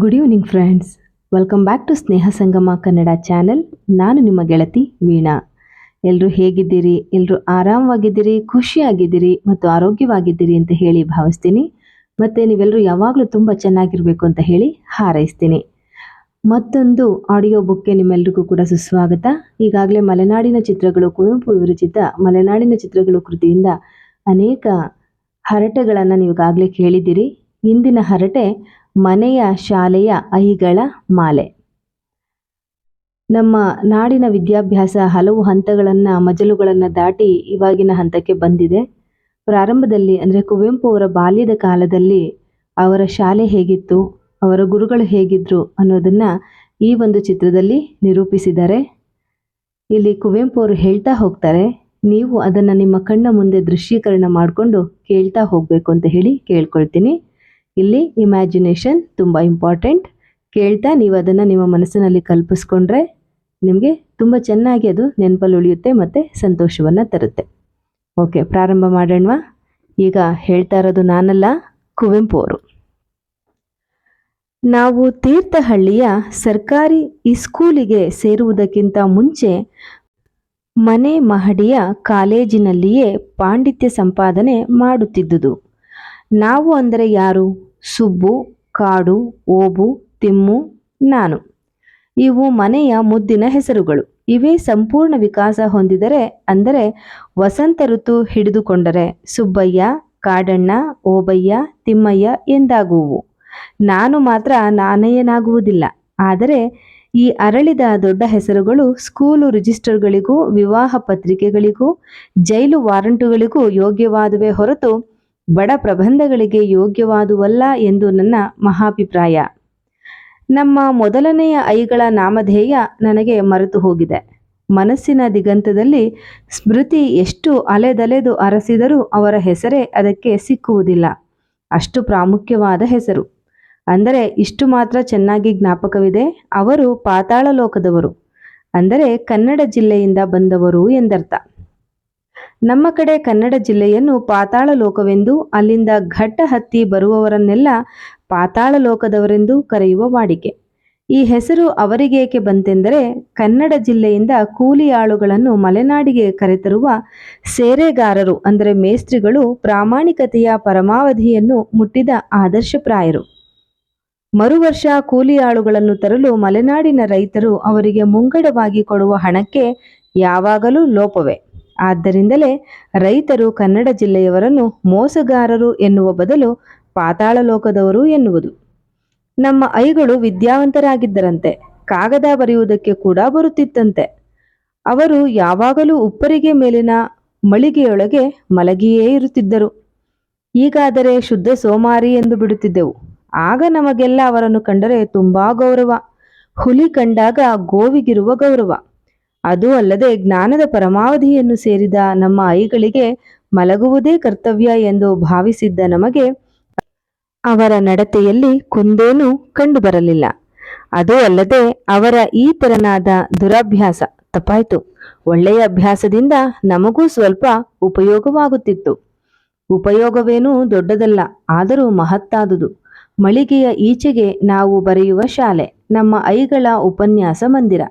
Good evening friends welcome back to Sneha Sangama Kannada channel ನಾನು ನಿಮ್ಮ ಗೆಳತಿ ವೀಣಾ. ಎಲ್ಲರೂ ಹೇಗಿದ್ದೀರಿ? ಎಲ್ಲರೂ ಆರಾಮವಾಗಿದ್ದೀರಿ? ಖುಷಿಯಾಗಿದ್ದೀರಿ? ಮತ್ತು ಆರೋಗ್ಯವಾಗಿದ್ದೀರಿ ಅಂತ ಹೇಳಿ ಭಾವಿಸ್ತೀನಿ. ಮತ್ತು ನೀವೆಲ್ಲರೂ ಯಾವಾಗಲೂ ತುಂಬ ಚೆನ್ನಾಗಿರಬೇಕು ಅಂತ ಹೇಳಿ ಹಾರೈಸ್ತೀನಿ. ಮತ್ತೊಂದು ಆಡಿಯೋ ಬುಕ್ಗೆ ನಿಮ್ಮೆಲ್ರಿಗೂ ಕೂಡ ಸುಸ್ವಾಗತ. ಈಗಾಗಲೇ ಮಲೆನಾಡಿನ ಚಿತ್ರಗಳು, ಕುವೆಂಪು ವಿರಚಿತ ಮಲೆನಾಡಿನ ಚಿತ್ರಗಳು ಕೃತಿಯಿಂದ ಅನೇಕ ಹರಟೆಗಳನ್ನು ನೀವಾಗಲೇ ಕೇಳಿದ್ದೀರಿ. ಇಂದಿನ ಹರಟೆ ಮನೆಯ ಶಾಲೆಯ ಐಗಳ ಮಾಲೆ. ನಮ್ಮ ನಾಡಿನ ವಿದ್ಯಾಭ್ಯಾಸ ಹಲವು ಹಂತಗಳನ್ನು, ಮಜಲುಗಳನ್ನು ದಾಟಿ ಇವಾಗಿನ ಹಂತಕ್ಕೆ ಬಂದಿದೆ. ಪ್ರಾರಂಭದಲ್ಲಿ ಅಂದರೆ ಕುವೆಂಪು ಅವರ ಬಾಲ್ಯದ ಕಾಲದಲ್ಲಿ ಅವರ ಶಾಲೆ ಹೇಗಿತ್ತು, ಅವರ ಗುರುಗಳು ಹೇಗಿದ್ರು ಅನ್ನೋದನ್ನ ಈ ಒಂದು ಚಿತ್ರದಲ್ಲಿ ನಿರೂಪಿಸಿದ್ದಾರೆ. ಇಲ್ಲಿ ಕುವೆಂಪು ಅವರು ಹೇಳ್ತಾ ಹೋಗ್ತಾರೆ, ನೀವು ಅದನ್ನು ನಿಮ್ಮ ಕಣ್ಣ ಮುಂದೆ ದೃಶ್ಯೀಕರಣ ಮಾಡಿಕೊಂಡು ಕೇಳ್ತಾ ಹೋಗಬೇಕು ಅಂತ ಹೇಳಿ ಕೇಳ್ಕೊಳ್ತೀನಿ. ಇಲ್ಲಿ ಇಮ್ಯಾಜಿನೇಷನ್ ತುಂಬ ಇಂಪಾರ್ಟೆಂಟ್ ಕೇಳ್ತಾ ನೀವು ಅದನ್ನು ನಿಮ್ಮ ಮನಸ್ಸಿನಲ್ಲಿ ಕಲ್ಪಿಸ್ಕೊಂಡ್ರೆ ನಿಮಗೆ ತುಂಬ ಚೆನ್ನಾಗಿ ಅದು ನೆನಪಲ್ಲಿ ಉಳಿಯುತ್ತೆ ಮತ್ತು ಸಂತೋಷವನ್ನು ತರುತ್ತೆ. ಓಕೆ ಪ್ರಾರಂಭ ಮಾಡೋಣವಾ. ಈಗ ಹೇಳ್ತಾ ಇರೋದು ನಾನಲ್ಲ, ಕುವೆಂಪು ಅವರು. ನಾವು ತೀರ್ಥಹಳ್ಳಿಯ ಸರ್ಕಾರಿ ಇಸ್ಕೂಲಿಗೆ ಸೇರುವುದಕ್ಕಿಂತ ಮುಂಚೆ ಮನೆ ಮಹಡಿಯ ಕಾಲೇಜಿನಲ್ಲಿಯೇ ಪಾಂಡಿತ್ಯ ಸಂಪಾದನೆ ಮಾಡುತ್ತಿದ್ದುದು. ನಾವು ಅಂದರೆ ಯಾರು? ಸುಬ್ಬು, ಕಾಡು, ಓಬು, ತಿಮ್ಮು, ನಾನು. ಇವು ಮನೆಯ ಮುದ್ದಿನ ಹೆಸರುಗಳು. ಇವೇ ಸಂಪೂರ್ಣ ವಿಕಾಸ ಹೊಂದಿದರೆ, ಅಂದರೆ ವಸಂತ ಋತು ಹಿಡಿದುಕೊಂಡರೆ ಸುಬ್ಬಯ್ಯ, ಕಾಡಣ್ಣ, ಓಬಯ್ಯ, ತಿಮ್ಮಯ್ಯ ಎಂದಾಗುವು ನಾನು ಮಾತ್ರ ನಾನಯ್ಯನಾಗುವುದಿಲ್ಲ ಆದರೆ ಈ ಅರಳಿದ ದೊಡ್ಡ ಹೆಸರುಗಳು ಸ್ಕೂಲು ರಿಜಿಸ್ಟರ್ಗಳಿಗೂ, ವಿವಾಹ ಪತ್ರಿಕೆಗಳಿಗೂ, ಜೈಲು ವಾರಂಟುಗಳಿಗೂ ಯೋಗ್ಯವಾದವೇ ಹೊರತು ಬಡ ಪ್ರಬಂಧಗಳಿಗೆ ಯೋಗ್ಯವಾದುವಲ್ಲ ಎಂದು ನನ್ನ ಮಹಾಭಿಪ್ರಾಯ. ನಮ್ಮ ಮೊದಲನೆಯ ಐಗಳ ನಾಮಧೇಯ ನನಗೆ ಮರೆತು ಹೋಗಿದೆ. ಮನಸ್ಸಿನ ದಿಗಂತದಲ್ಲಿ ಸ್ಮೃತಿ ಎಷ್ಟು ಅಲೆದಲೆದು ಅರಸಿದರೂ ಅವರ ಹೆಸರೇ ಅದಕ್ಕೆ ಸಿಕ್ಕುವುದಿಲ್ಲ. ಅಷ್ಟು ಪ್ರಾಮುಖ್ಯವಾದ ಹೆಸರು. ಅಂದರೆ ಇಷ್ಟು ಮಾತ್ರ ಚೆನ್ನಾಗಿ ಜ್ಞಾಪಕವಿದೆ, ಅವರು ಪಾತಾಳ ಲೋಕದವರು. ಅಂದರೆ ಕನ್ನಡ ಜಿಲ್ಲೆಯಿಂದ ಬಂದವರು ಎಂದರ್ಥ. ನಮ್ಮ ಕಡೆ ಕನ್ನಡ ಜಿಲ್ಲೆಯನ್ನು ಪಾತಾಳ ಲೋಕವೆಂದು, ಅಲ್ಲಿಂದ ಘಟ್ಟ ಹತ್ತಿ ಬರುವವರನ್ನೆಲ್ಲ ಪಾತಾಳ ಲೋಕದವರೆಂದು ಕರೆಯುವ ವಾಡಿಕೆ. ಈ ಹೆಸರು ಅವರಿಗೇಕೆ ಬಂತೆಂದರೆ, ಕನ್ನಡ ಜಿಲ್ಲೆಯಿಂದ ಕೂಲಿ ಆಳುಗಳನ್ನು ಮಲೆನಾಡಿಗೆ ಕರೆತರುವ ಸೇರೆಗಾರರು, ಅಂದರೆ ಮೇಸ್ತ್ರಿಗಳು, ಪ್ರಾಮಾಣಿಕತೆಯ ಪರಮಾವಧಿಯನ್ನು ಮುಟ್ಟಿದ ಆದರ್ಶಪ್ರಾಯರು ಮರುವರ್ಷ ಕೂಲಿ ಆಳುಗಳನ್ನು ತರಲು ಮಲೆನಾಡಿನ ರೈತರು ಅವರಿಗೆ ಮುಂಗಡವಾಗಿ ಕೊಡುವ ಹಣಕ್ಕೆ ಯಾವಾಗಲೂ ಲೋಪವೇ. ಆದ್ದರಿಂದಲೇ ರೈತರು ಕನ್ನಡ ಜಿಲ್ಲೆಯವರನ್ನು ಮೋಸಗಾರರು ಎನ್ನುವ ಬದಲು ಪಾತಾಳ ಲೋಕದವರು ಎನ್ನುವುದು. ನಮ್ಮ ಐಗಳು ವಿದ್ಯಾವಂತರಾಗಿದ್ದರಂತೆ, ಕಾಗದ ಬರೆಯುವುದಕ್ಕೆ ಕೂಡ ಬರುತ್ತಿತ್ತಂತೆ. ಅವರು ಯಾವಾಗಲೂ ಉಪ್ಪರಿಗೆ ಮೇಲಿನ ಮಳಿಗೆಯೊಳಗೆ ಮಲಗಿಯೇ ಇರುತ್ತಿದ್ದರು. ಈಗಾದರೆ ಶುದ್ಧ ಸೋಮಾರಿ ಎಂದು ಬಿಡುತ್ತಿದ್ದೆವು. ಆಗ ನಮಗೆಲ್ಲ ಅವರನ್ನು ಕಂಡರೆ ತುಂಬಾ ಗೌರವ. ಹುಲಿ ಕಂಡಾಗ ಗೋವಿಗಿರುವ ಗೌರವ. ಅದು ಅಲ್ಲದೆ ಜ್ಞಾನದ ಪರಮಾವಧಿಯನ್ನು ಸೇರಿದ ನಮ್ಮ ಐಗಳಿಗೆ ಮಲಗುವುದೇ ಕರ್ತವ್ಯ ಎಂದು ಭಾವಿಸಿದ್ದ ನಮಗೆ ಅವರ ನಡತೆಯಲ್ಲಿ ಕುಂದೇನೂ ಕಂಡುಬರಲಿಲ್ಲ. ಅದೂ ಅಲ್ಲದೆ ಅವರ ಈ ತೆರನಾದ ದುರಭ್ಯಾಸ ತಪ್ಪಾಯ್ತು. ಒಳ್ಳೆಯ ಅಭ್ಯಾಸದಿಂದ ನಮಗೂ ಸ್ವಲ್ಪ ಉಪಯೋಗವಾಗುತ್ತಿತ್ತು. ಉಪಯೋಗವೇನೂ ದೊಡ್ಡದಲ್ಲ, ಆದರೂ ಮಹತ್ತಾದುದು. ಮಳಿಗೆಯ ಈಚೆಗೆ ನಾವು ಬರೆಯುವ ಶಾಲೆ, ನಮ್ಮ ಐಗಳ ಉಪನ್ಯಾಸ ಮಂದಿರ.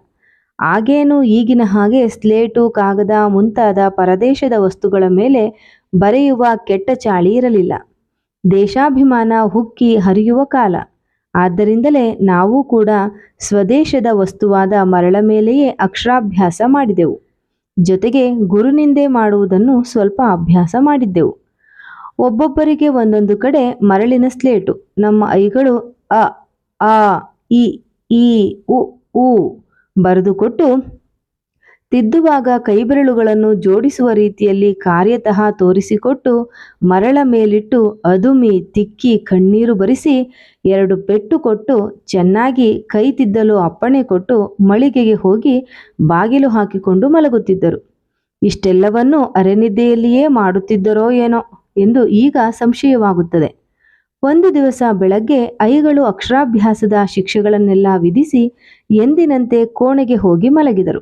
ಆಗೇನು ಈಗಿನ ಹಾಗೆ ಸ್ಲೇಟು, ಕಾಗದ ಮುಂತಾದ ಪರದೇಶದ ವಸ್ತುಗಳ ಮೇಲೆ ಬರೆಯುವ ಕೆಟ್ಟ ಚಾಳಿ ಇರಲಿಲ್ಲ. ದೇಶಾಭಿಮಾನ ಹುಕ್ಕಿ ಹರಿಯುವ ಕಾಲ. ಆದ್ದರಿಂದಲೇ ನಾವು ಕೂಡ ಸ್ವದೇಶದ ವಸ್ತುವಾದ ಮರಳ ಮೇಲೆಯೇ ಅಕ್ಷರಾಭ್ಯಾಸ ಮಾಡಿದೆವು. ಜೊತೆಗೆ ಗುರುನಿಂದೆ ಮಾಡುವುದನ್ನು ಸ್ವಲ್ಪ ಅಭ್ಯಾಸ ಮಾಡಿದ್ದೆವು. ಒಬ್ಬೊಬ್ಬರಿಗೆ ಒಂದೊಂದು ಕಡೆ ಮರಳಿನ ಸ್ಲೇಟು. ನಮ್ಮ ಐಗಳು ಅ, ಆ, ಇ, ಈ ಉ ಬರೆದುಕೊಟ್ಟು, ತಿದ್ದುವಾಗ ಕೈಬೆರಳುಗಳನ್ನು ಜೋಡಿಸುವ ರೀತಿಯಲ್ಲಿ ಕಾರ್ಯತಃ ತೋರಿಸಿಕೊಟ್ಟು, ಮರಳ ಮೇಲಿಟ್ಟು ಅದುಮಿ ತಿಕ್ಕಿ ಕಣ್ಣೀರು ಬರಿಸಿ, ಎರಡು ಪೆಟ್ಟು ಕೊಟ್ಟು ಚೆನ್ನಾಗಿ ಕೈ ತಿದ್ದಲು ಅಪ್ಪಣೆ ಕೊಟ್ಟು ಮಳಿಗೆಗೆ ಹೋಗಿ ಬಾಗಿಲು ಹಾಕಿಕೊಂಡು ಮಲಗುತ್ತಿದ್ದರು. ಇಷ್ಟೆಲ್ಲವನ್ನೂ ಅರೆನಿದ್ದೆಯಲ್ಲಿಯೇ ಮಾಡುತ್ತಿದ್ದರೋ ಏನೋ ಎಂದು ಈಗ ಸಂಶಯವಾಗುತ್ತದೆ. ಒಂದು ದಿವಸ ಬೆಳಗ್ಗೆ ಐಗಳು ಅಕ್ಷರಾಭ್ಯಾಸದ ಶಿಕ್ಷೆಗಳನ್ನೆಲ್ಲ ವಿಧಿಸಿ ಎಂದಿನಂತೆ ಕೋಣೆಗೆ ಹೋಗಿ ಮಲಗಿದರು.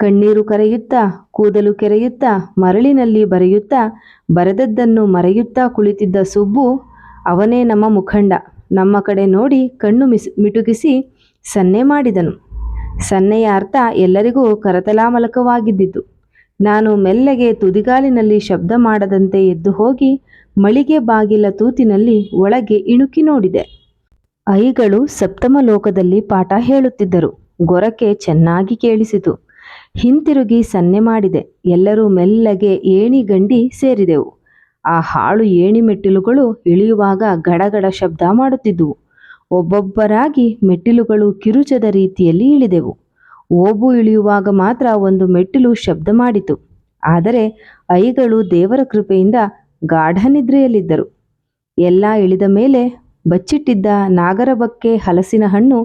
ಕಣ್ಣೀರು ಕರೆಯುತ್ತಾ, ಕೂದಲು ಕೆರೆಯುತ್ತಾ, ಮರಳಿನಲ್ಲಿ ಬರೆಯುತ್ತಾ, ಬರೆದದ್ದನ್ನು ಮರೆಯುತ್ತಾ ಕುಳಿತಿದ್ದ ಸುಬ್ಬು, ಅವನೇ ನಮ್ಮ ಮುಖಂಡ, ನಮ್ಮ ಕಡೆ ನೋಡಿ ಕಣ್ಣು ಮಿಸ್, ಮಿಟುಕಿಸಿ ಸನ್ನೆ ಮಾಡಿದನು. ಸನ್ನೆಯ ಅರ್ಥ ಎಲ್ಲರಿಗೂ ಕರತಲಾಮಲಕವಾಗಿದ್ದಿತು. ನಾನು ಮೆಲ್ಲಗೆ ತುದಿಗಾಲಿನಲ್ಲಿ ಶಬ್ದ ಮಾಡದಂತೆ ಎದ್ದು ಹೋಗಿ ಮಳಿಗೆ ಬಾಗಿಲ ತೂತಿನಲ್ಲಿ ಒಳಗೆ ಇಣುಕಿ ನೋಡಿದೆ. ಐಗಳು ಸಪ್ತಮ ಲೋಕದಲ್ಲಿ ಪಾಠ ಹೇಳುತ್ತಿದ್ದರು. ಗೊರಕೆ ಚೆನ್ನಾಗಿ ಕೇಳಿಸಿತು. ಹಿಂತಿರುಗಿ ಸನ್ನೆ ಮಾಡಿದೆ. ಎಲ್ಲರೂ ಮೆಲ್ಲಗೆ ಏಣಿ ಗಂಡಿ ಸೇರಿದೆವು. ಆ ಹಾಳು ಏಣಿ ಮೆಟ್ಟಿಲುಗಳು ಇಳಿಯುವಾಗ ಗಡಗಡ ಶಬ್ದ ಮಾಡುತ್ತಿದ್ದುವು. ಒಬ್ಬೊಬ್ಬರಾಗಿ ಮೆಟ್ಟಿಲುಗಳು ಕಿರುಚದ ರೀತಿಯಲ್ಲಿ ಇಳಿದೆವು. ಓಬು ಇಳಿಯುವಾಗ ಮಾತ್ರ ಒಂದು ಮೆಟ್ಟಿಲು ಶಬ್ದ ಮಾಡಿತು. ಆದರೆ ಐಗಳು ದೇವರ ಕೃಪೆಯಿಂದ ಗಾಢ ನಿದ್ರೆಯಲ್ಲಿದ್ದರು. ಎಲ್ಲ ಇಳಿದ ಮೇಲೆ ಬಚ್ಚಿಟ್ಟಿದ್ದ ನಾಗರಬಕ್ಕೆ ಹಲಸಿನ ಹಣ್ಣು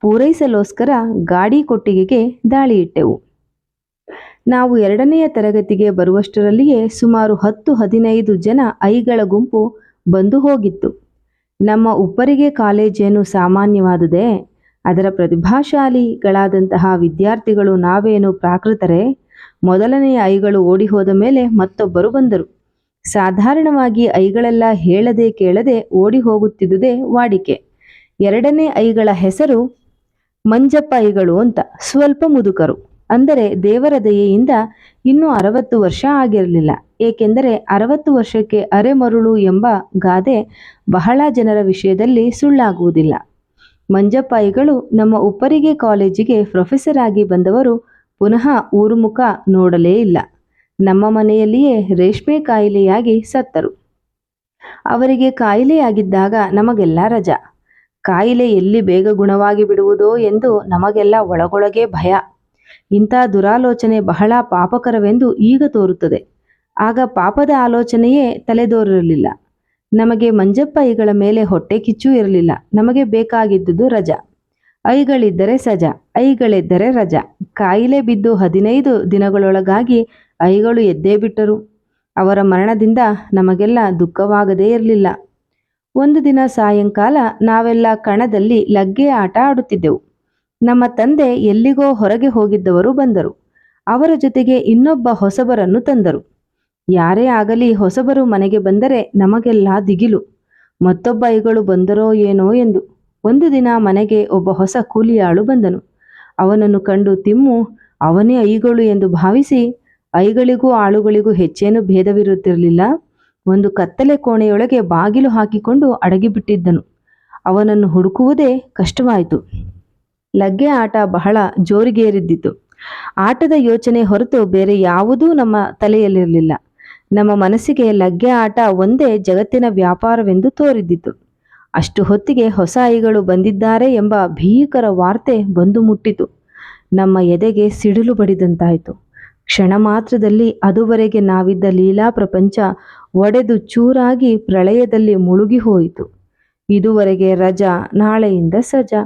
ಪೂರೈಸಲೋಸ್ಕರ ಗಾಡಿ ಕೊಟ್ಟಿಗೆಗೆ ದಾಳಿಯಿಟ್ಟೆವು. ನಾವು ಎರಡನೆಯ ತರಗತಿಗೆ ಬರುವಷ್ಟರಲ್ಲಿಯೇ ಸುಮಾರು ಹತ್ತು ಹದಿನೈದು ಜನ ಐಗಳ ಗುಂಪು ಬಂದು ಹೋಗಿತ್ತು. ನಮ್ಮ ಉಪ್ಪರಿಗೆ ಕಾಲೇಜೇನು ಸಾಮಾನ್ಯವಾದುದೇ? ಅದರ ಪ್ರತಿಭಾಶಾಲಿಗಳಾದಂತಹ ವಿದ್ಯಾರ್ಥಿಗಳು ನಾವೇನು ಪ್ರಾಕೃತರೇ? ಮೊದಲನೆಯ ಐಗಳು ಓಡಿ ಹೋದ ಮೇಲೆ ಮತ್ತೊಬ್ಬರು ಬಂದರು. ಸಾಧಾರಣವಾಗಿ ಐಗಳೆಲ್ಲ ಹೇಳದೆ ಕೇಳದೆ ಓಡಿ ಹೋಗುತ್ತಿದ್ದುದೇ ವಾಡಿಕೆ. ಎರಡನೇ ಐಗಳ ಹೆಸರು ಮಂಜಪ್ಪ ಐಗಳು ಅಂತ, ಸ್ವಲ್ಪ ಮುದುಕರು. ಅಂದರೆ ದೇವರ ದಯೆಯಿಂದ ಇನ್ನೂ ಅರವತ್ತು ವರ್ಷ ಆಗಿರಲಿಲ್ಲ. ಏಕೆಂದರೆ ಅರವತ್ತು ವರ್ಷಕ್ಕೆ ಅರೆಮರುಳು ಎಂಬ ಗಾದೆ ಬಹಳ ಜನರ ವಿಷಯದಲ್ಲಿ ಸುಳ್ಳಾಗುವುದಿಲ್ಲ. ಮಂಜಪ್ಪಾಯಿಗಳು ನಮ್ಮ ಉಪ್ಪರಿಗೆ ಕಾಲೇಜಿಗೆ ಪ್ರೊಫೆಸರ್ ಆಗಿ ಬಂದವರು ಪುನಃ ಊರುಮುಖ ನೋಡಲೇ ಇಲ್ಲ. ನಮ್ಮ ಮನೆಯಲ್ಲಿಯೇ ರೇಷ್ಮೆ ಕಾಯಿಲೆಯಾಗಿ ಸತ್ತರು. ಅವರಿಗೆ ಕಾಯಿಲೆಯಾಗಿದ್ದಾಗ ನಮಗೆಲ್ಲ ರಜಾ. ಕಾಯಿಲೆ ಎಲ್ಲಿ ಬೇಗ ಗುಣವಾಗಿ ಬಿಡುವುದೋ ಎಂದು ನಮಗೆಲ್ಲ ಒಳಗೊಳಗೆ ಭಯ. ಇಂಥ ದುರಾಲೋಚನೆ ಬಹಳ ಪಾಪಕರವೆಂದು ಈಗ ತೋರುತ್ತದೆ. ಆಗ ಪಾಪದ ಆಲೋಚನೆಯೇ ತಲೆದೋರಿರಲಿಲ್ಲ ನಮಗೆ ಮಂಜಪ್ಪ ಐಗಳ ಮೇಲೆ ಹೊಟ್ಟೆ ಕಿಚ್ಚು ಇರಲಿಲ್ಲ. ನಮಗೆ ಬೇಕಾಗಿದ್ದುದು ರಜಾ. ಐಗಳಿದ್ದರೆ ಸಜಾ, ಐಗಳಿದ್ದರೆ ರಜಾ. ಕಾಯಿಲೆ ಬಿದ್ದು ಹದಿನೈದು ದಿನಗಳೊಳಗಾಗಿ ಐಗಳು ಎದ್ದೇ ಬಿಟ್ಟರು. ಅವರ ಮರಣದಿಂದ ನಮಗೆಲ್ಲ ದುಃಖವಾಗದೇ ಇರಲಿಲ್ಲ. ಒಂದು ದಿನ ಸಾಯಂಕಾಲ ನಾವೆಲ್ಲ ಕಣದಲ್ಲಿ ಲಗ್ಗೆ ಆಟ ಆಡುತ್ತಿದ್ದೆವು. ನಮ್ಮ ತಂದೆ ಎಲ್ಲಿಗೋ ಹೊರಗೆ ಹೋಗಿದ್ದವರು ಬಂದರು. ಅವರ ಜೊತೆಗೆ ಇನ್ನೊಬ್ಬ ಹೊಸಬರನ್ನು ತಂದರು. ಯಾರೇ ಆಗಲಿ ಹೊಸಬರು ಮನೆಗೆ ಬಂದರೆ ನಮಗೆಲ್ಲ ದಿಗಿಲು. ಮತ್ತೊಬ್ಬ ಐಗಳು ಬಂದರೋ ಏನೋ ಎಂದು. ಒಂದು ದಿನ ಮನೆಗೆ ಒಬ್ಬ ಹೊಸ ಕೂಲಿಯಾಳು ಬಂದನು. ಅವನನ್ನು ಕಂಡು ತಿಮ್ಮು, ಅವನೇ ಐಗಳು ಎಂದು ಭಾವಿಸಿ ಐಗಳಿಗೂ ಆಳುಗಳಿಗೂ ಹೆಚ್ಚೇನು ಭೇದವಿರುತ್ತಿರಲಿಲ್ಲ. ಒಂದು ಕತ್ತಲೆ ಕೋಣೆಯೊಳಗೆ ಬಾಗಿಲು ಹಾಕಿಕೊಂಡು ಅಡಗಿಬಿಟ್ಟಿದ್ದನು ಅವನನ್ನು ಹುಡುಕುವುದೇ ಕಷ್ಟವಾಯಿತು. ಲಗ್ಗೆ ಆಟ ಬಹಳ ಜೋರಿಗೇರಿದ್ದಿತು. ಆಟದ ಯೋಚನೆ ಹೊರತು ಬೇರೆ ಯಾವುದೂ ನಮ್ಮ ತಲೆಯಲ್ಲಿರಲಿಲ್ಲ. ನಮ್ಮ ಮನಸ್ಸಿಗೆ ಲಗ್ಗೆ ಆಟ ಒಂದೇ ಜಗತ್ತಿನ ವ್ಯಾಪಾರವೆಂದು ತೋರಿದ್ದಿತು. ಅಷ್ಟು ಹೊತ್ತಿಗೆ ಹೊಸ ಐಗಳು ಬಂದಿದ್ದಾರೆ ಎಂಬ ಭೀಕರ ವಾರ್ತೆ ಬಂದು ಮುಟ್ಟಿತು. ನಮ್ಮ ಎದೆಗೆ ಸಿಡಿಲು ಬಡಿದಂತಾಯಿತು. ಕ್ಷಣ ಮಾತ್ರದಲ್ಲಿ ಅದುವರೆಗೆ ನಾವಿದ್ದ ಲೀಲಾ ಪ್ರಪಂಚ ಒಡೆದು ಚೂರಾಗಿ ಪ್ರಳಯದಲ್ಲಿ ಮುಳುಗಿ ಹೋಯಿತು. ಇದುವರೆಗೆ ರಜಾ, ನಾಳೆಯಿಂದ ಸಜಾ.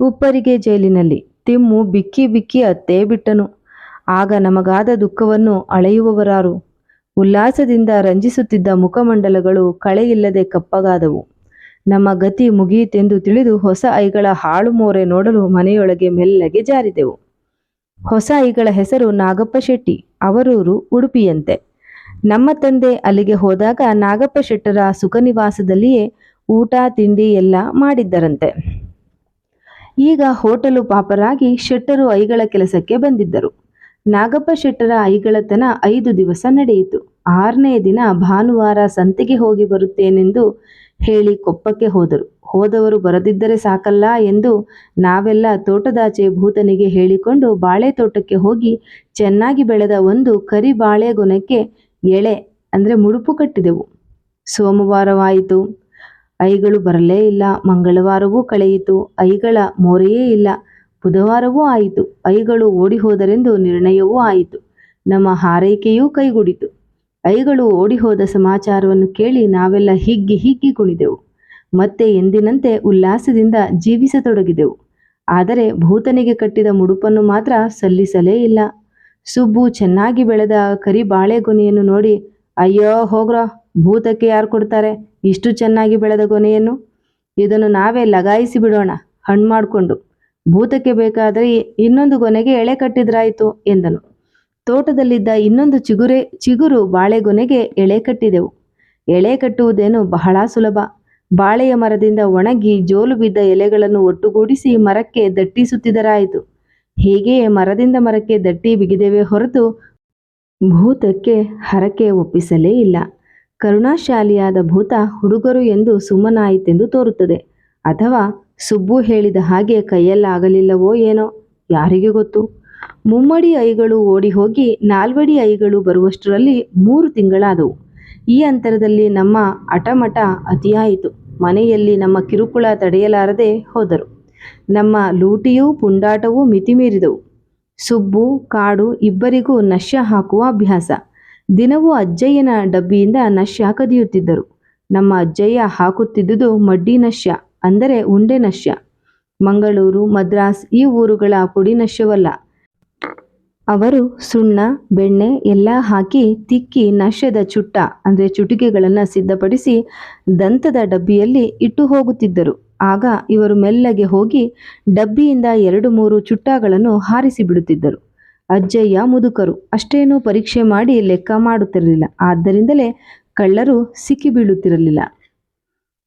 ಉಪ್ಪರಿಗೆ ಜೈಲಿನಲ್ಲಿ. ತಿಮ್ಮು ಬಿಕ್ಕಿ ಬಿಕ್ಕಿ ಅತ್ತೇ ಬಿಟ್ಟನು. ಆಗ ನಮಗಾದ ದುಃಖವನ್ನು ಅಳೆಯುವವರಾರು. ಉಲ್ಲಾಸದಿಂದ ರಂಜಿಸುತ್ತಿದ್ದ ಮುಖಮಂಡಲಗಳು ಕಳೆಯಿಲ್ಲದೆ ಕಪ್ಪಗಾದವು. ನಮ್ಮ ಗತಿ ಮುಗಿಯಿತೆಂದು ತಿಳಿದು ಹೊಸ ಐಗಳ ಹಾಳು ಮೋರೆ ನೋಡಲು ಮನೆಯೊಳಗೆ ಮೆಲ್ಲಗೆ ಜಾರಿದೆವು. ಹೊಸ ಐಗಳ ಹೆಸರು ನಾಗಪ್ಪ ಶೆಟ್ಟಿ, ಅವರೂರು ಉಡುಪಿಯಂತೆ. ನಮ್ಮ ತಂದೆ ಅಲ್ಲಿಗೆ ಹೋದಾಗ ನಾಗಪ್ಪ ಶೆಟ್ಟರ ಸುಖನಿವಾಸದಲ್ಲಿಯೇ ಊಟ, ತಿಂಡಿ ಎಲ್ಲ ಮಾಡಿದ್ದರಂತೆ. ಈಗ ಹೋಟೆಲು ಪಾಪರಾಗಿ ಶೆಟ್ಟರು ಐಗಳ ಕೆಲಸಕ್ಕೆ ಬಂದಿದ್ದರು. ನಾಗಪ್ಪ ಶೆಟ್ಟರ ಐಗಳತನ ಐದು ದಿವಸ ನಡೆಯಿತು. ಆರನೇ ದಿನ ಭಾನುವಾರ ಸಂತೆಗೆ ಹೋಗಿ ಬರುತ್ತೇನೆಂದು ಹೇಳಿ ಕೊಪ್ಪಕ್ಕೆ ಹೋದರು. ಹೋದವರು ಬರದಿದ್ದರೆ ಸಾಕಲ್ಲ ಎಂದು ನಾವೆಲ್ಲ ತೋಟದಾಚೆ ಭೂತನಿಗೆ ಹೇಳಿಕೊಂಡು ಬಾಳೆ ತೋಟಕ್ಕೆ ಹೋಗಿ ಚೆನ್ನಾಗಿ ಬೆಳೆದ ಒಂದು ಕರಿ ಗೊನೆಕ್ಕೆ ಎಳೆ, ಅಂದರೆ ಮುಡುಪು ಕಟ್ಟಿದೆವು. ಸೋಮವಾರವಾಯಿತು. ಐಗಳು ಬರಲೇ ಇಲ್ಲ. ಮಂಗಳವಾರವೂ ಕಳೆಯಿತು. ಐಗಳ ಮೋರೆಯೇ ಇಲ್ಲ. ಬುಧವಾರವೂ ಆಯಿತು. ಐಗಳು ಓಡಿ ಹೋದರೆಂದು ನಿರ್ಣಯವೂ ಆಯಿತು. ನಮ್ಮ ಹಾರೈಕೆಯೂ ಕೈಗೂಡಿತು. ಐಗಳು ಓಡಿ ಹೋದ ಸಮಾಚಾರವನ್ನು ಕೇಳಿ ನಾವೆಲ್ಲ ಹಿಗ್ಗಿ ಹಿಗ್ಗಿ ಕುಣಿದೆವು ಮತ್ತೆ ಎಂದಿನಂತೆ ಉಲ್ಲಾಸದಿಂದ ಜೀವಿಸತೊಡಗಿದೆವು. ಆದರೆ ಭೂತನಿಗೆ ಕಟ್ಟಿದ ಮುಡುಪನ್ನು ಮಾತ್ರ ಸಲ್ಲಿಸಲೇ ಇಲ್ಲ. ಸುಬ್ಬು ಚೆನ್ನಾಗಿ ಬೆಳೆದ ಕರಿ ಬಾಳೆಗೊನೆಯನ್ನು ನೋಡಿ, ಅಯ್ಯೋ ಹೋಗ್ರೋ, ಭೂತಕ್ಕೆ ಯಾರು ಕೊಡ್ತಾರೆ ಇಷ್ಟು ಚೆನ್ನಾಗಿ ಬೆಳೆದ ಗೊನೆಯನ್ನು? ಇದನ್ನು ನಾವೇ ಲಗಾಯಿಸಿ ಬಿಡೋಣ, ಹಣ್ಣು ಮಾಡಿಕೊಂಡು. ಭೂತಕ್ಕೆ ಬೇಕಾದರೆ ಇನ್ನೊಂದು ಗೊನೆಗೆ ಎಳೆ ಕಟ್ಟಿದ್ರಾಯಿತು ಎಂದನು. ತೋಟದಲ್ಲಿದ್ದ ಇನ್ನೊಂದು ಚಿಗುರೆ, ಚಿಗುರು ಬಾಳೆಗೊನೆಗೆ ಎಳೆ ಕಟ್ಟಿದೆವು. ಎಳೆ ಕಟ್ಟುವುದೇನು ಬಹಳ ಸುಲಭ. ಬಾಳೆಯ ಮರದಿಂದ ಒಣಗಿ ಜೋಲು ಬಿದ್ದ ಎಲೆಗಳನ್ನು ಒಟ್ಟುಗೂಡಿಸಿ ಮರಕ್ಕೆ ದಟ್ಟಿಸುತ್ತಿದ್ದರಾಯಿತು ಹೀಗೆಯೇ ಮರದಿಂದ ಮರಕ್ಕೆ ದಟ್ಟಿ ಬಿಗಿದೇವೆ ಹೊರತು ಭೂತಕ್ಕೆ ಹರಕೆ ಒಪ್ಪಿಸಲೇ ಇಲ್ಲ. ಕರುಣಾಶಾಲಿಯಾದ ಭೂತ ಹುಡುಗರು ಎಂದು ಸುಮ್ಮನಾಯಿತೆಂದು ತೋರುತ್ತದೆ. ಅಥವಾ ಸುಬ್ಬು ಹೇಳಿದ ಹಾಗೆ ಕೈಯಲ್ಲಾಗಲಿಲ್ಲವೋ ಏನೋ, ಯಾರಿಗೆ ಗೊತ್ತು? ಮುಮ್ಮಡಿ ಐಗಳು ಓಡಿ ಹೋಗಿ ನಾಲ್ವಡಿ ಐಗಳು ಬರುವಷ್ಟರಲ್ಲಿ ಮೂರು ತಿಂಗಳಾದವು. ಈ ಅಂತರದಲ್ಲಿ ನಮ್ಮ ಅಟಮಟ ಅತಿಯಾಯಿತು. ಮನೆಯಲ್ಲಿ ನಮ್ಮ ಕಿರುಕುಳ ತಡೆಯಲಾರದೆ ಹೋದರು. ನಮ್ಮ ಲೂಟಿಯೂ ಪುಂಡಾಟವೂ ಮಿತಿಮೀರಿದವು. ಸುಬ್ಬು, ಕಾಡು ಇಬ್ಬರಿಗೂ ನಶ್ಯ ಹಾಕುವ ಅಭ್ಯಾಸ. ದಿನವೂ ಅಜ್ಜಯ್ಯನ ಡಬ್ಬಿಯಿಂದ ನಶ್ಯ ಕದಿಯುತ್ತಿದ್ದರು. ನಮ್ಮ ಅಜ್ಜಯ್ಯ ಹಾಕುತ್ತಿದ್ದುದು ಮಡ್ಡಿ ನಶ್ಯ, ಅಂದರೆ ಉಂಡೆ ನಶ್ಯ. ಮಂಗಳೂರು, ಮದ್ರಾಸ್ ಈ ಊರುಗಳ ಪುಡಿ ನಶ್ಯವಲ್ಲ. ಅವರು ಸುಣ್ಣ, ಬೆಣ್ಣೆ ಎಲ್ಲ ಹಾಕಿ ತಿಕ್ಕಿ ನಶ್ಯದ ಚುಟ್ಟ, ಅಂದರೆ ಚುಟಿಕೆಗಳನ್ನು ಸಿದ್ಧಪಡಿಸಿ ದಂತದ ಡಬ್ಬಿಯಲ್ಲಿ ಇಟ್ಟು ಹೋಗುತ್ತಿದ್ದರು. ಆಗ ಇವರು ಮೆಲ್ಲಗೆ ಹೋಗಿ ಡಬ್ಬಿಯಿಂದ ಎರಡು ಮೂರು ಚುಟ್ಟಾಗಳನ್ನು ಹಾರಿಸಿ ಬಿಡುತ್ತಿದ್ದರು. ಅಜ್ಜಯ್ಯ ಮುದುಕರು, ಅಷ್ಟೇನೂ ಪರೀಕ್ಷೆ ಮಾಡಿ ಲೆಕ್ಕ ಮಾಡುತ್ತಿರಲಿಲ್ಲ. ಆದ್ದರಿಂದಲೇ ಕಳ್ಳರು ಸಿಕ್ಕಿ ಬೀಳುತ್ತಿರಲಿಲ್ಲ.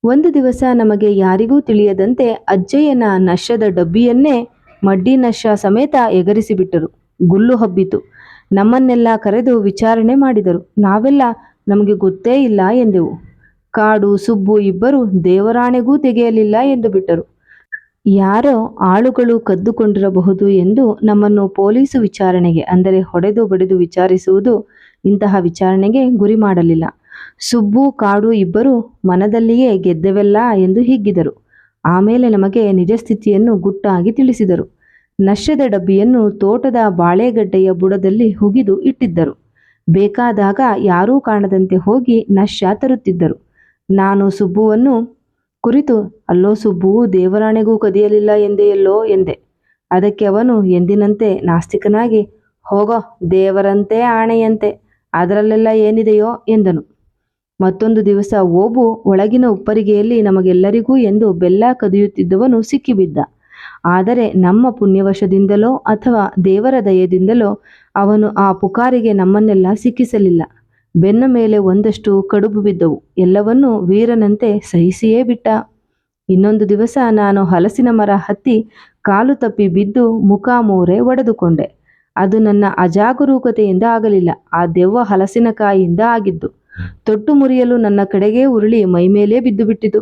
ಒಂದು ದಿವಸ ನಮಗೆ ಯಾರಿಗೂ ತಿಳಿಯದಂತೆ ಅಜ್ಜಯ್ಯನ ನಶ್ಯದ ಡಬ್ಬಿಯನ್ನೇ ಮಡ್ಡಿ ನಶ್ಯ ಸಮೇತ ಎಗರಿಸಿಬಿಟ್ಟರು ಗುಲ್ಲು ಹಬ್ಬಿತು. ನಮ್ಮನ್ನೆಲ್ಲ ಕರೆದು ವಿಚಾರಣೆ ಮಾಡಿದರು. ನಾವೆಲ್ಲ, ನಮಗೆ ಗೊತ್ತೇ ಇಲ್ಲ ಎಂದೆವು. ಕಾಡು, ಸುಬ್ಬು ಇಬ್ಬರು ದೇವರಾಣೆಗೂ ತೆಗೆಯಲಿಲ್ಲ ಎಂದು ಬಿಟ್ಟರು. ಯಾರೋ ಆಳುಗಳು ಕದ್ದುಕೊಂಡಿರಬಹುದು ಎಂದು ನಮ್ಮನ್ನು ಪೊಲೀಸು ವಿಚಾರಣೆಗೆ, ಅಂದರೆ ಹೊಡೆದು ಬಡಿದು ವಿಚಾರಿಸುವುದು ಇಂತಹ ವಿಚಾರಣೆಗೆ ಗುರಿ ಮಾಡಲಿಲ್ಲ. ಸುಬ್ಬು, ಕಾಡು ಇಬ್ಬರು ಮನದಲ್ಲಿಯೇ ಗೆದ್ದವೆಲ್ಲ ಎಂದು ಹಿಗ್ಗಿದರು. ಆಮೇಲೆ ನಮಗೆ ನಿಜ ಸ್ಥಿತಿಯನ್ನು ಗುಟ್ಟಾಗಿ ತಿಳಿಸಿದರು. ನಶ್ಯದ ಡಬ್ಬಿಯನ್ನು ತೋಟದ ಬಾಳೆಗಡ್ಡೆಯ ಬುಡದಲ್ಲಿ ಹುಗಿದು ಇಟ್ಟಿದ್ದರು. ಬೇಕಾದಾಗ ಯಾರೂ ಕಾಣದಂತೆ ಹೋಗಿ ನಶ್ಯ ತರುತ್ತಿದ್ದರು. ನಾನು ಸುಬ್ಬುವನ್ನು ಕುರಿತು, ಅಲ್ಲೋ ಸುಬ್ಬು, ದೇವರಾಣೆಗೂ ಕದಿಯಲಿಲ್ಲ ಎಂದೆಯಲ್ಲೋ ಎಂದೆ. ಅದಕ್ಕೆ ಅವನು ಎಂದಿನಂತೆ ನಾಸ್ತಿಕನಾಗಿ, ಹೋಗೋ, ದೇವರಂತೆ ಆಣೆಯಂತೆ, ಅದರಲ್ಲೆಲ್ಲ ಏನಿದೆಯೋ ಎಂದನು. ಮತ್ತೊಂದು ದಿವಸ ಓಬು ಒಳಗಿನ ಉಪ್ಪರಿಗೆಯಲ್ಲಿ ನಮಗೆಲ್ಲರಿಗೂ ಎಂದು ಬೆಲ್ಲ ಕದಿಯುತ್ತಿದ್ದವನು ಸಿಕ್ಕಿಬಿದ್ದ. ಆದರೆ ನಮ್ಮ ಪುಣ್ಯವಶದಿಂದಲೋ ಅಥವಾ ದೇವರ ದಯದಿಂದಲೋ ಅವನು ಆ ಪುಕಾರಿಗೆ ನಮ್ಮನ್ನೆಲ್ಲ ಸಿಕ್ಕಿಸಲಿಲ್ಲ. ಬೆನ್ನ ಮೇಲೆ ಒಂದಷ್ಟು ಕಡುಬು ಬಿದ್ದವು. ಎಲ್ಲವನ್ನೂ ವೀರನಂತೆ ಸಹಿಸಿಯೇ ಬಿಟ್ಟ. ಇನ್ನೊಂದು ದಿವಸ ನಾನು ಹಲಸಿನ ಮರ ಹತ್ತಿ ಕಾಲು ತಪ್ಪಿ ಬಿದ್ದು ಮುಖ ಮೋರೆ ಒಡೆದುಕೊಂಡೆ. ಅದು ನನ್ನ ಅಜಾಗರೂಕತೆಯಿಂದ ಆಗಲಿಲ್ಲ. ಆ ದೆವ್ವ ಹಲಸಿನಕಾಯಿಯಿಂದ ಆಗಿದ್ದು. ತೊಟ್ಟು ಮುರಿಯಲು ನನ್ನ ಕಡೆಗೆ ಉರುಳಿ ಮೈಮೇಲೇ ಬಿದ್ದು ಬಿಟ್ಟಿತು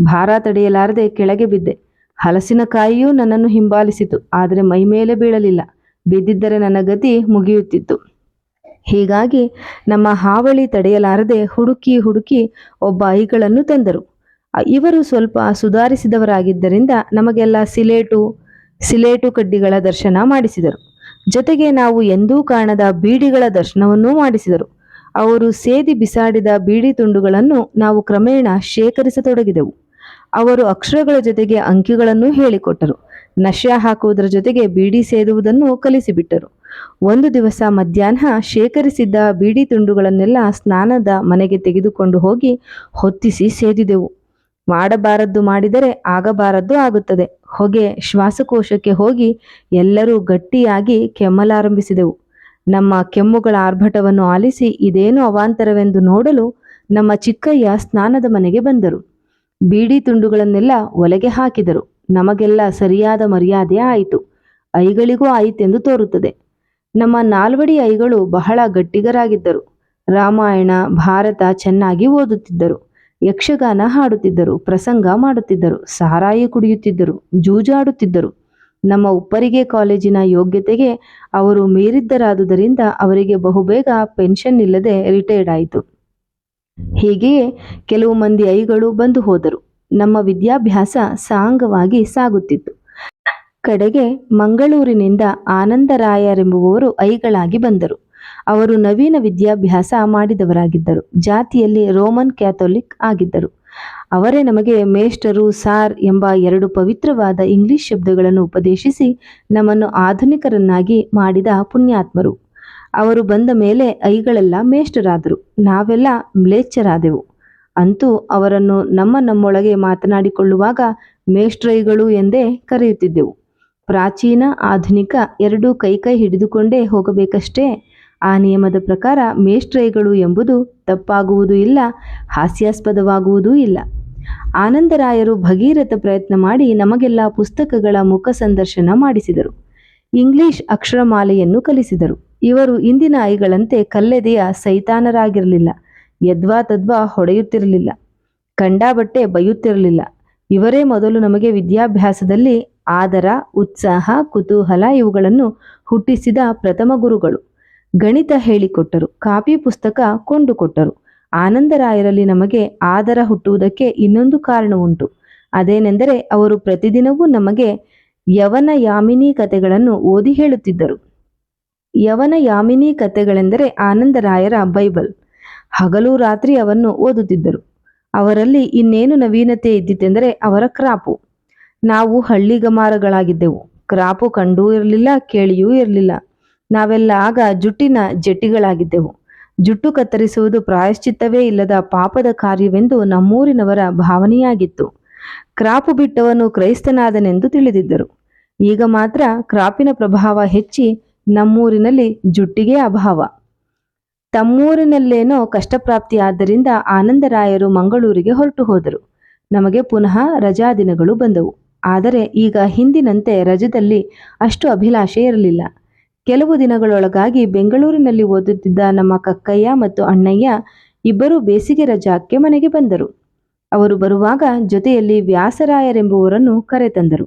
ಭಾರ ತಡೆಯಲಾರದೆ ಕೆಳಗೆ ಬಿದ್ದೆ. ಹಲಸಿನಕಾಯಿಯೂ ನನ್ನನ್ನು ಹಿಂಬಾಲಿಸಿತು, ಆದರೆ ಮೈಮೇಲೆ ಬೀಳಲಿಲ್ಲ. ಬಿದ್ದಿದ್ದರೆ ನನ್ನ ಗತಿ ಮುಗಿಯುತ್ತಿತ್ತು. ಹೀಗಾಗಿ ನಮ್ಮ ಹಾವಳಿ ತಡೆಯಲಾರದೆ ಹುಡುಕಿ ಹುಡುಕಿ ಒಬ್ಬ ಐಗಳನ್ನು ತಂದರು. ಇವರು ಸ್ವಲ್ಪ ಸುಧಾರಿಸಿದವರಾಗಿದ್ದರಿಂದ ನಮಗೆಲ್ಲ ಸಿಲೇಟು ಸಿಲೇಟು ಕಡ್ಡಿಗಳ ದರ್ಶನ ಮಾಡಿಸಿದರು. ಜೊತೆಗೆ ನಾವು ಎಂದೂ ಕಾಣದ ಬೀಡಿಗಳ ದರ್ಶನವನ್ನೂ ಮಾಡಿಸಿದರು. ಅವರು ಸೇದಿ ಬಿಸಾಡಿದ ಬೀಡಿ ತುಂಡುಗಳನ್ನು ನಾವು ಕ್ರಮೇಣ ಶೇಖರಿಸತೊಡಗಿದೆವು. ಅವರು ಅಕ್ಷರಗಳ ಜೊತೆಗೆ ಅಂಕಿಗಳನ್ನು ಹೇಳಿಕೊಟ್ಟರು. ನಶ್ಯ ಹಾಕುವುದರ ಜೊತೆಗೆ ಬೀಡಿ ಸೇದುವುದನ್ನು ಕಲಿಸಿಬಿಟ್ಟರು. ಒಂದು ದಿವಸ ಮಧ್ಯಾಹ್ನ ಶೇಖರಿಸಿದ್ದ ಬೀಡಿ ತುಂಡುಗಳನ್ನೆಲ್ಲ ಸ್ನಾನದ ಮನೆಗೆ ತೆಗೆದುಕೊಂಡು ಹೋಗಿ ಹೊತ್ತಿಸಿ ಸೇದಿದೆವು. ಮಾಡಬಾರದ್ದು ಮಾಡಿದರೆ ಆಗಬಾರದ್ದು ಆಗುತ್ತದೆ. ಹೊಗೆ ಶ್ವಾಸಕೋಶಕ್ಕೆ ಹೋಗಿ ಎಲ್ಲರೂ ಗಟ್ಟಿಯಾಗಿ ಕೆಮ್ಮಲಾರಂಭಿಸಿದೆವು. ನಮ್ಮ ಕೆಮ್ಮುಗಳ ಆರ್ಭಟವನ್ನು ಆಲಿಸಿ ಇದೇನು ಅವಾಂತರವೆಂದು ನೋಡಲು ನಮ್ಮ ಚಿಕ್ಕಯ್ಯ ಸ್ನಾನದ ಮನೆಗೆ ಬಂದರು. ಬೀಡಿ ತುಂಡುಗಳನ್ನೆಲ್ಲ ಒಲೆಗೆ ಹಾಕಿದರು. ನಮಗೆಲ್ಲ ಸರಿಯಾದ ಮರ್ಯಾದೆ ಆಯಿತು. ಐಗಳಿಗೂ ಆಯಿತೆಂದು ತೋರುತ್ತದೆ. ನಮ್ಮ ನಾಲ್ವಡಿ ಐಗಳು ಬಹಳ ಗಟ್ಟಿಗರಾಗಿದ್ದರು. ರಾಮಾಯಣ, ಭಾರತ ಚೆನ್ನಾಗಿ ಓದುತ್ತಿದ್ದರು. ಯಕ್ಷಗಾನ ಹಾಡುತ್ತಿದ್ದರು, ಪ್ರಸಂಗ ಮಾಡುತ್ತಿದ್ದರು, ಸಾರಾಯಿ ಕುಡಿಯುತ್ತಿದ್ದರು, ಜೂಜಾಡುತ್ತಿದ್ದರು. ನಮ್ಮ ಉಪ್ಪರಿಗೆ ಕಾಲೇಜಿನ ಯೋಗ್ಯತೆಗೆ ಅವರು ಮೀರಿದ್ದರಾದುದರಿಂದ ಅವರಿಗೆ ಬಹುಬೇಗ ಪೆನ್ಷನ್ ಇಲ್ಲದೆ ರಿಟೈರ್ಡ್ ಆಯಿತು. ಹೀಗೆಯೇ ಕೆಲವು ಮಂದಿ ಐಗಳು ಬಂದು ಹೋದರು. ನಮ್ಮ ವಿದ್ಯಾಭ್ಯಾಸ ಸಾಂಗವಾಗಿ ಸಾಗುತ್ತಿತ್ತು. ಕಡೆಗೆ ಮಂಗಳೂರಿನಿಂದ ಆನಂದರಾಯರೆಂಬುವವರು ಐಗಳಾಗಿ ಬಂದರು. ಅವರು ನವೀನ ವಿದ್ಯಾಭ್ಯಾಸ ಮಾಡಿದವರಾಗಿದ್ದರು. ಜಾತಿಯಲ್ಲಿ ರೋಮನ್ ಕ್ಯಾಥೋಲಿಕ್ ಆಗಿದ್ದರು. ಅವರೇ ನಮಗೆ ಮೇಷ್ಟರು, ಸಾರ್ ಎಂಬ ಎರಡು ಪವಿತ್ರವಾದ ಇಂಗ್ಲಿಷ್ ಶಬ್ದಗಳನ್ನು ಉಪದೇಶಿಸಿ ನಮ್ಮನ್ನು ಆಧುನಿಕರನ್ನಾಗಿ ಮಾಡಿದ ಪುಣ್ಯಾತ್ಮರು. ಅವರು ಬಂದ ಮೇಲೆ ಐಗಳೆಲ್ಲ ಮೇಷ್ಟರಾದರು. ನಾವೆಲ್ಲ ಮ್ಲೇಚ್ಛರಾದೆವು. ಅಂತೂ ಅವರನ್ನು ನಮ್ಮ ನಮ್ಮೊಳಗೆ ಮಾತನಾಡಿಕೊಳ್ಳುವಾಗ ಮೇಷ್ಟ್ರೈಗಳು ಎಂದೇ ಕರೆಯುತ್ತಿದ್ದೆವು. ಪ್ರಾಚೀನ, ಆಧುನಿಕ ಎರಡೂ ಕೈ ಕೈ ಹಿಡಿದುಕೊಂಡೇ ಹೋಗಬೇಕಷ್ಟೇ. ಆ ನಿಯಮದ ಪ್ರಕಾರ ಮೇಷ್ಟ್ರೈಗಳು ಎಂಬುದು ತಪ್ಪಾಗುವುದೂ ಇಲ್ಲ, ಹಾಸ್ಯಾಸ್ಪದವಾಗುವುದೂ ಇಲ್ಲ. ಆನಂದರಾಯರು ಭಗೀರಥ ಪ್ರಯತ್ನ ಮಾಡಿ ನಮಗೆಲ್ಲ ಪುಸ್ತಕಗಳ ಮುಖ ಸಂದರ್ಶನ ಮಾಡಿಸಿದರು. ಇಂಗ್ಲಿಷ್ ಅಕ್ಷರಮಾಲೆಯನ್ನು ಕಲಿಸಿದರು. ಇವರು ಇಂದಿನ ಐಗಳಂತೆ ಕಲ್ಲೆದೆಯ ಸೈತಾನರಾಗಿರಲಿಲ್ಲ, ಯದ್ವಾ ತದ್ವಾ ಹೊಡೆಯುತ್ತಿರಲಿಲ್ಲ ಕಂಡಾಬಟ್ಟೆ ಬೈಯುತ್ತಿರಲಿಲ್ಲ ಇವರೇ ಮೊದಲು ನಮಗೆ ವಿದ್ಯಾಭ್ಯಾಸದಲ್ಲಿ ಆದರ, ಉತ್ಸಾಹ, ಕುತೂಹಲ ಇವುಗಳನ್ನು ಹುಟ್ಟಿಸಿದ ಪ್ರಥಮ ಗುರುಗಳು. ಗಣಿತ ಹೇಳಿಕೊಟ್ಟರು, ಕಾಪಿ ಪುಸ್ತಕ ಕೊಂಡುಕೊಟ್ಟರು. ಆನಂದರಾಯರಲ್ಲಿ ನಮಗೆ ಆದರ ಹುಟ್ಟುವುದಕ್ಕೆ ಇನ್ನೊಂದು ಕಾರಣವುಂಟು. ಅದೇನೆಂದರೆ ಅವರು ಪ್ರತಿದಿನವೂ ನಮಗೆ ಯವನ ಯಾಮಿನಿ ಕಥೆಗಳನ್ನು ಓದಿ ಹೇಳುತ್ತಿದ್ದರು. ಯವನ ಯಾಮಿನಿ ಕಥೆಗಳೆಂದರೆ ಆನಂದರಾಯರ ಬೈಬಲ್. ಹಗಲು ರಾತ್ರಿ ಅವನ್ನು ಓದುತ್ತಿದ್ದರು. ಅವರಲ್ಲಿ ಇನ್ನೇನು ನವೀನತೆ ಇದ್ದಿತೆಂದರೆ ಅವರ ಕ್ರಾಪು. ನಾವು ಹಳ್ಳಿಗಮಾರಗಳಾಗಿದ್ದೆವು. ಕ್ರಾಪು ಕಂಡೂ ಇರಲಿಲ್ಲ, ಕೇಳಿಯೂ ಇರಲಿಲ್ಲ. ನಾವೆಲ್ಲ ಆಗ ಜುಟ್ಟಿನ ಜಟ್ಟಿಗಳಾಗಿದ್ದೆವು. ಜುಟ್ಟು ಕತ್ತರಿಸುವುದು ಪ್ರಾಯಶ್ಚಿತ್ತವೇ ಇಲ್ಲದ ಪಾಪದ ಕಾರ್ಯವೆಂದು ನಮ್ಮೂರಿನವರ ಭಾವನೆಯಾಗಿತ್ತು. ಕ್ರಾಪು ಬಿಟ್ಟವನು ಕ್ರೈಸ್ತನಾದನೆಂದು ತಿಳಿದಿದ್ದರು. ಈಗ ಮಾತ್ರ ಕ್ರಾಪಿನ ಪ್ರಭಾವ ಹೆಚ್ಚಿ ನಮ್ಮೂರಿನಲ್ಲಿ ಜುಟ್ಟಿಗೆ ಅಭಾವ. ತಮ್ಮೂರಿನಲ್ಲೇನೋ ಕಷ್ಟಪ್ರಾಪ್ತಿಯಾದ್ದರಿಂದ ಆನಂದರಾಯರು ಮಂಗಳೂರಿಗೆ ಹೊರಟು ಹೋದರು. ನಮಗೆ ಪುನಃ ರಜಾ ದಿನಗಳು ಬಂದವು. ಆದರೆ ಈಗ ಹಿಂದಿನಂತೆ ರಜದಲ್ಲಿ ಅಷ್ಟು ಅಭಿಲಾಷೆ ಇರಲಿಲ್ಲ. ಕೆಲವು ದಿನಗಳೊಳಗಾಗಿ ಬೆಂಗಳೂರಿನಲ್ಲಿ ಓದುತ್ತಿದ್ದ ನಮ್ಮ ಕಕ್ಕಯ್ಯ ಮತ್ತು ಅಣ್ಣಯ್ಯ ಇಬ್ಬರೂ ಬೇಸಿಗೆ ರಜಾಕ್ಕೆ ಮನೆಗೆ ಬಂದರು. ಅವರು ಬರುವಾಗ ಜೊತೆಯಲ್ಲಿ ವ್ಯಾಸರಾಯರೆಂಬುವರನ್ನು ಕರೆತಂದರು.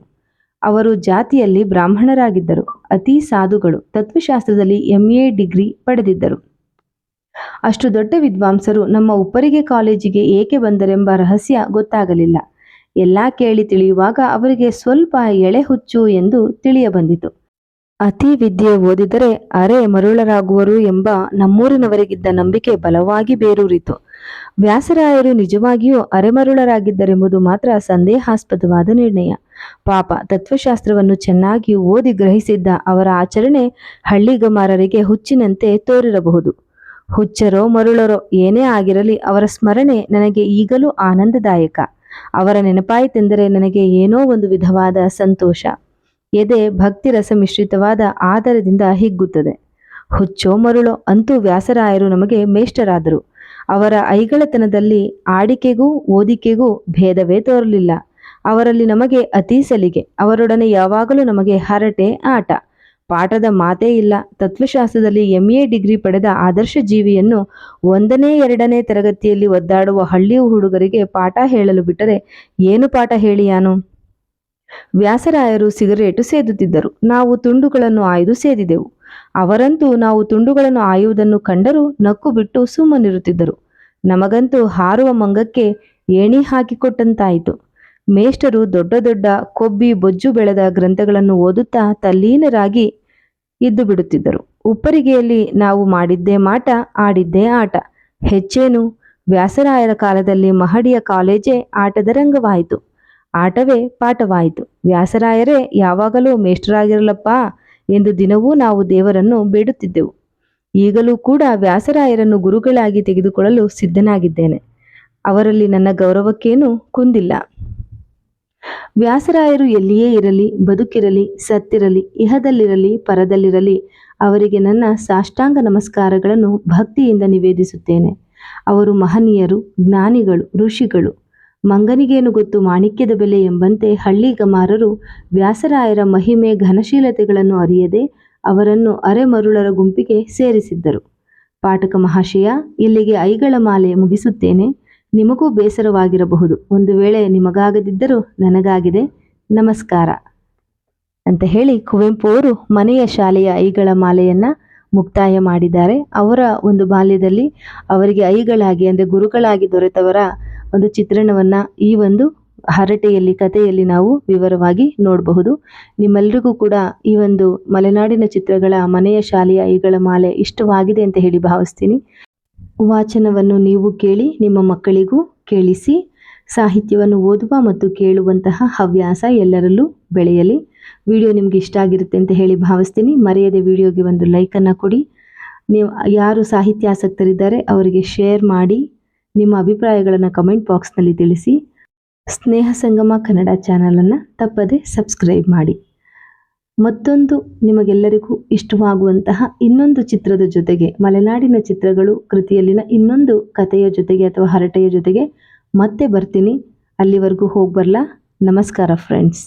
ಅವರು ಜಾತಿಯಲ್ಲಿ ಬ್ರಾಹ್ಮಣರಾಗಿದ್ದರು. ಅತಿ ಸಾಧುಗಳು ತತ್ವಶಾಸ್ತ್ರದಲ್ಲಿ ಎಂ ಎ ಡಿಗ್ರಿ ಪಡೆದಿದ್ದರು. ಅಷ್ಟು ದೊಡ್ಡ ವಿದ್ವಾಂಸರು ನಮ್ಮ ಉಪ್ಪರಿಗೆ ಕಾಲೇಜಿಗೆ ಏಕೆ ಬಂದರೆಂಬ ರಹಸ್ಯ ಗೊತ್ತಾಗಲಿಲ್ಲ. ಎಲ್ಲ ಕೇಳಿ ತಿಳಿಯುವಾಗ ಅವರಿಗೆ ಸ್ವಲ್ಪ ಎಳೆ ಹುಚ್ಚು ಎಂದು ತಿಳಿಯಬಂದಿತು. ಅತಿ ವಿದ್ಯೆ ಓದಿದರೆ ಅರೆ ಮರುಳರಾಗುವರು ಎಂಬ ನಮ್ಮೂರಿನವರಿಗಿದ್ದ ನಂಬಿಕೆ ಬಲವಾಗಿ ಬೇರೂರಿತು. ವ್ಯಾಸರಾಯರು ನಿಜವಾಗಿಯೂ ಅರೆಮರುಳರಾಗಿದ್ದರೆಂಬುದು ಮಾತ್ರ ಸಂದೇಹಾಸ್ಪದವಾದ ನಿರ್ಣಯ. ಪಾಪ ತತ್ವಶಾಸ್ತ್ರವನ್ನು ಚೆನ್ನಾಗಿ ಓದಿ ಗ್ರಹಿಸಿದ್ದ ಅವರ ಆಚರಣೆ ಹಳ್ಳಿಗಮಾರರಿಗೆ ಹುಚ್ಚಿನಂತೆ ತೋರಿರಬಹುದು. ಹುಚ್ಚರೋ ಮರುಳರೋ ಏನೇ ಆಗಿರಲಿ ಅವರ ಸ್ಮರಣೆ ನನಗೆ ಈಗಲೂ ಆನಂದದಾಯಕ. ಅವರ ನೆನಪಾಯಿತೆಂದರೆ ನನಗೆ ಏನೋ ಒಂದು ವಿಧವಾದ ಸಂತೋಷ. ಎದೆ ಭಕ್ತಿ ರಸ ಮಿಶ್ರಿತವಾದ ಆದರದಿಂದ ಹಿಗ್ಗುತ್ತದೆ. ಹುಚ್ಚೋ ಮರುಳೋ ಅಂತೂ ವ್ಯಾಸರಾಯರು ನಮಗೆ ಮೇಷ್ಟರಾದರು. ಅವರ ಐಗಳತನದಲ್ಲಿ ಆಡಿಕೆಗೂ ಓದಿಕೆಗೂ ಭೇದವೇ ತೋರಲಿಲ್ಲ. ಅವರಲ್ಲಿ ನಮಗೆ ಅತೀ ಸಲಿಗೆ, ಅವರೊಡನೆ ಯಾವಾಗಲೂ ನಮಗೆ ಹರಟೆ, ಆಟ. ಪಾಠದ ಮಾತೇ ಇಲ್ಲ. ತತ್ವಶಾಸ್ತ್ರದಲ್ಲಿ ಎಂ ಎ ಡಿಗ್ರಿ ಪಡೆದ ಆದರ್ಶ ಜೀವಿಯನ್ನು ಒಂದನೇ, ಎರಡನೇ ತರಗತಿಯಲ್ಲಿ ಒದ್ದಾಡುವ ಹಳ್ಳಿ ಹುಡುಗರಿಗೆ ಪಾಠ ಹೇಳಲು ಬಿಟ್ಟರೆ ಏನು ಪಾಠ ಹೇಳಿಯಾನು ವ್ಯಾಸರಾಯರು ಸಿಗರೇಟು ಸೇದುತ್ತಿದ್ದರು. ನಾವು ತುಂಡುಗಳನ್ನು ಆಯ್ದು ಸೇದಿದೆವು. ಅವರಂತೂ ನಾವು ತುಂಡುಗಳನ್ನು ಆಯುವುದನ್ನು ಕಂಡರೂ ನಕ್ಕು ಬಿಟ್ಟು ಸುಮ್ಮನಿರುತ್ತಿದ್ದರು. ನಮಗಂತೂ ಹಾರುವ ಮಂಗಕ್ಕೆ ಏಣಿ ಹಾಕಿಕೊಟ್ಟಂತಾಯಿತು. ಮೇಷ್ಟರು ದೊಡ್ಡ ದೊಡ್ಡ ಕೊಬ್ಬಿ ಬೊಜ್ಜು ಬೆಳೆದ ಗ್ರಂಥಗಳನ್ನು ಓದುತ್ತಾ ತಲ್ಲೀನರಾಗಿ ಇದ್ದು ಬಿಡುತ್ತಿದ್ದರು ಉಪ್ಪರಿಗೆಯಲ್ಲಿ ನಾವು ಮಾಡಿದ್ದೇ ಮಾಟ, ಆಡಿದ್ದೇ ಆಟ. ಹೆಚ್ಚೇನು? ವ್ಯಾಸರಾಯರ ಕಾಲದಲ್ಲಿ ಮಹಡಿಯ ಕಾಲೇಜೇ ಆಟದ ರಂಗವಾಯಿತು. ಆಟವೇ ಪಾಠವಾಯಿತು. ವ್ಯಾಸರಾಯರೇ, ಯಾವಾಗಲೂ ಮೇಷ್ಟರಾಗಿರಲಪ್ಪ ಎಂದು ದಿನವೂ ನಾವು ದೇವರನ್ನು ಬೇಡುತ್ತಿದ್ದೆವು. ಈಗಲೂ ಕೂಡ ವ್ಯಾಸರಾಯರನ್ನು ಗುರುಗಳಾಗಿ ತೆಗೆದುಕೊಳ್ಳಲು ಸಿದ್ಧನಾಗಿದ್ದೇನೆ. ಅವರಲ್ಲಿ ನನ್ನ ಗೌರವಕ್ಕೇನೂ ಕುಂದಿಲ್ಲ. ವ್ಯಾಸರಾಯರು ಎಲ್ಲಿಯೇ ಇರಲಿ, ಬದುಕಿರಲಿ, ಸತ್ತಿರಲಿ, ಇಹದಲ್ಲಿರಲಿ, ಪರದಲ್ಲಿರಲಿ, ಅವರಿಗೆ ನನ್ನ ಸಾಷ್ಟಾಂಗ ನಮಸ್ಕಾರಗಳನ್ನು ಭಕ್ತಿಯಿಂದ ನಿವೇದಿಸುತ್ತೇನೆ. ಅವರು ಮಹನೀಯರು, ಜ್ಞಾನಿಗಳು, ಋಷಿಗಳು. ಮಂಗನಿಗೇನು ಗೊತ್ತು ಮಾಣಿಕ್ಯದ ಬೆಲೆ ಎಂಬಂತೆ ಹಳ್ಳಿಗಮಾರರು ವ್ಯಾಸರಾಯರ ಮಹಿಮೆ ಘನಶೀಲತೆಗಳನ್ನು ಅರಿಯದೆ ಅವರನ್ನು ಅರೆಮರುಳರ ಗುಂಪಿಗೆ ಸೇರಿಸಿದ್ದರು. ಪಾಠಕ ಮಹಾಶಯ, ಇಲ್ಲಿಗೆ ಐಗಳ ಮಾಲೆ ಮುಗಿಸುತ್ತೇನೆ. ನಿಮಗೂ ಬೇಸರವಾಗಿರಬಹುದು. ಒಂದು ವೇಳೆ ನಿಮಗಾಗದಿದ್ದರೂ ನನಗಾಗಿದೆ. ನಮಸ್ಕಾರ. ಅಂತ ಹೇಳಿ ಕುವೆಂಪು ಅವರು ಮನೆಯ ಶಾಲೆಯ ಐಗಳ ಮಾಲೆಯನ್ನು ಮುಕ್ತಾಯ ಮಾಡಿದ್ದಾರೆ. ಅವರ ಒಂದು ಬಾಲ್ಯದಲ್ಲಿ ಅವರಿಗೆ ಐಗಳಾಗಿ ಅಂದರೆ ಗುರುಗಳಾಗಿ ದೊರೆತವರ ಒಂದು ಚಿತ್ರಣವನ್ನು ಈ ಒಂದು ಹರಟೆಯಲ್ಲಿ, ಕಥೆಯಲ್ಲಿ ನಾವು ವಿವರವಾಗಿ ನೋಡಬಹುದು. ನಿಮ್ಮೆಲ್ಲರಿಗೂ ಕೂಡ ಈ ಒಂದು ಮಲೆನಾಡಿನ ಚಿತ್ರಗಳ ಮನೆಯ ಶಾಲೆಯ ಐಗಳ ಮಾಲೆ ಇಷ್ಟವಾಗಿದೆ ಅಂತ ಹೇಳಿ ಭಾವಿಸ್ತೀನಿ. ವಾಚನವನ್ನು ನೀವು ಕೇಳಿ, ನಿಮ್ಮ ಮಕ್ಕಳಿಗೂ ಕೇಳಿಸಿ, ಸಾಹಿತ್ಯವನ್ನು ಓದುವ ಮತ್ತು ಕೇಳುವಂತಹ ಹವ್ಯಾಸ ಎಲ್ಲರಲ್ಲೂ ಬೆಳೆಯಲಿ. ವಿಡಿಯೋ ನಿಮಗೆ ಇಷ್ಟ ಆಗಿರುತ್ತೆ ಅಂತ ಹೇಳಿ ಭಾವಿಸ್ತೀನಿ. ಮರೆಯದೆ ವಿಡಿಯೋಗೆ ಒಂದು ಲೈಕನ್ನು ಕೊಡಿ. ನೀವು ಯಾರು ಸಾಹಿತ್ಯಾಸಕ್ತರಿದ್ದಾರೆ, ಅವರಿಗೆ ಶೇರ್ ಮಾಡಿ. ನಿಮ್ಮ ಅಭಿಪ್ರಾಯಗಳನ್ನು ಕಮೆಂಟ್ ಬಾಕ್ಸ್ನಲ್ಲಿ ತಿಳಿಸಿ. ಸ್ನೇಹ ಸಂಗಮ ಕನ್ನಡ ಚಾನಲನ್ನು ತಪ್ಪದೆ ಸಬ್ಸ್ಕ್ರೈಬ್ ಮಾಡಿ. ಮತ್ತೊಂದು ನಿಮಗೆಲ್ಲರಿಗೂ ಇಷ್ಟವಾಗುವಂತಹ ಇನ್ನೊಂದು ಚಿತ್ರದ ಜೊತೆಗೆ, ಮಲೆನಾಡಿನ ಚಿತ್ರಗಳು ಕೃತಿಯಲ್ಲಿನ ಇನ್ನೊಂದು ಕಥೆಯ ಜೊತೆಗೆ ಅಥವಾ ಹರಟೆಯ ಜೊತೆಗೆ ಮತ್ತೆ ಬರ್ತೀನಿ. ಅಲ್ಲಿವರೆಗೂ ಹೋಗಿ ಬರಲಾ. ನಮಸ್ಕಾರ ಫ್ರೆಂಡ್ಸ್